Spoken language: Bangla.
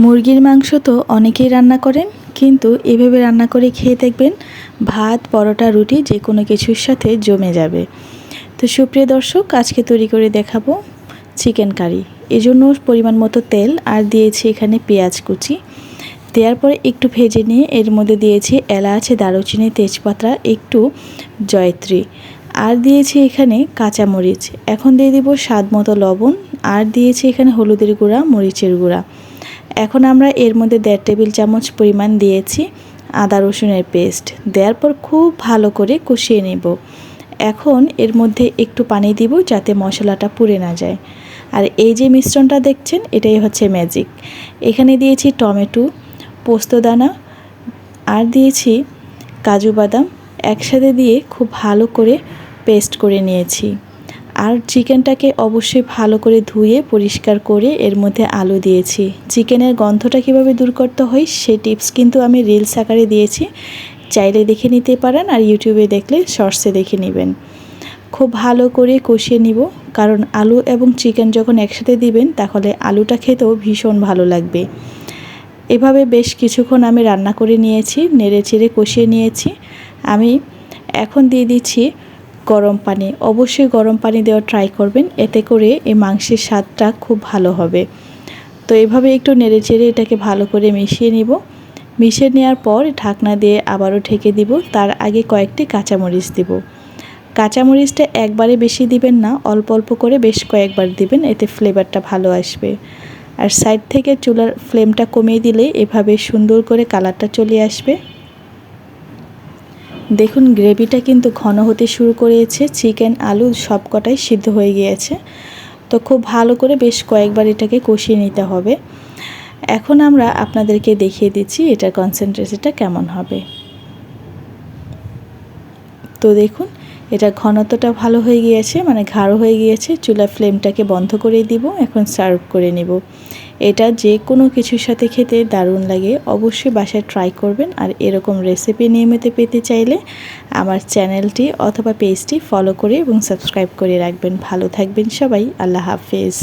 মুরগির মাংস তো অনেকেই রান্না করেন, কিন্তু এভাবে রান্না করে খেয়ে দেখবেন ভাত, পরোটা, রুটি যে কোনো কিছুর সাথে জমে যাবে। তো সুপ্রিয় দর্শক, আজকে তৈরি করে দেখাবো চিকেন কারি। এজন্য পরিমাণ মতো তেল আর দিয়েছি এখানে পেঁয়াজ কুচি। দেওয়ার পরে একটু ভেজে নিয়ে এর মধ্যে দিয়েছি এলাচ, দারুচিনি, তেজপাতা, একটু জয়ত্রী। আর দিয়েছি এখানে কাঁচামরিচ। এখন দিয়ে দিব স্বাদ মতো লবণ। আর দিয়েছি এখানে হলুদের গুঁড়া, মরিচের গুঁড়া। এখন আমরা এর মধ্যে দেড় টেবিল চামচ পরিমাণ দিয়েছি আদা রসুনের পেস্ট। দেওয়ার পর খুব ভালো করে কষিয়ে নেব। এখন এর মধ্যে একটু পানি দিব যাতে মশলাটা পুড়ে না যায়। আর এই যে মিশ্রণটা দেখছেন, এটাই হচ্ছে ম্যাজিক এখানে দিয়েছি টমেটো, পোস্তদানা, আর দিয়েছি কাজু বাদাম। একসাথে দিয়ে খুব ভালো করে পেস্ট করে নিয়েছি। আর চিকেনটাকে অবশ্যই ভালো করে ধুয়ে পরিষ্কার করে এর মধ্যে আলু দিয়েছি। চিকেনের গন্ধটা কীভাবে দূর করতে হয় সেই টিপস কিন্তু আমি রিলস আকারে দিয়েছি। চাইলে দেখে নিতে পারেন আর ইউটিউবে দেখলে শর্টসে দেখে নেবেন। খুব ভালো করে কষিয়ে নিব, কারণ আলু এবং চিকেন যখন একসাথে দিবেন, তাহলে আলুটা খেতেও ভীষণ ভালো লাগবে। এভাবে বেশ কিছুক্ষণ আমি রান্না করে নিয়েছি, নেড়ে চেড়ে কষিয়ে নিয়েছি। আমি এখন দিয়ে দিচ্ছি গরম পানি। অবশ্যই গরম পানি দেওয়া ট্রাই করবেন। এতে করে এই মাংসের স্বাদটা খুব ভালো হবে। তো এভাবে একটু নেড়ে চেড়ে এটাকে ভালো করে মিশিয়ে নিব। মিশিয়ে নেওয়ার পর ঢাকনা দিয়ে আবারও ঢেকে দিব। তার আগে কয়েকটি কাঁচামরিচ দিব। কাঁচামরিচটা একবারে বেশি দিবেন না, অল্প অল্প করে বেশ কয়েকবার দিবেন। এতে ফ্লেভারটা ভালো আসবে। আর সাইড থেকে চুলার ফ্লেমটা কমিয়ে দিলে এভাবে সুন্দর করে কালারটা চলে আসবে। দেখুন, গ্রেভিটা কিন্তু ঘন হতে শুরু করেছে, চিকেন, আলু সবকটাই সিদ্ধ হয়ে গিয়েছে। তো খুব ভালো করে বেশ কয়েকবার এটাকে কষিয়ে নিতে হবে। এখন আমরা আপনাদেরকে দেখিয়ে দিচ্ছি এটার কনসেনট্রেশনটা কেমন হবে। তো দেখুন এটা ঘনত্বটা ভালো হয়ে গিয়েছে মানে ঘাড়ো হয়ে গিয়েছে। চুলা ফ্লেমটাকে বন্ধ করে দিব, এখন সার্ভ করে নেব। এটা যে কোনো কিছুর সাথে খেতে দারুণ লাগে। অবশ্যই বাসায় ট্রাই করবেন আর এরকম রেসিপি নিয়মিত পেতে চাইলে আমার চ্যানেলটি অথবা পেজটি ফলো করে এবং সাবস্ক্রাইব করে রাখবেন। ভালো থাকবেন সবাই, আল্লাহ হাফেজ।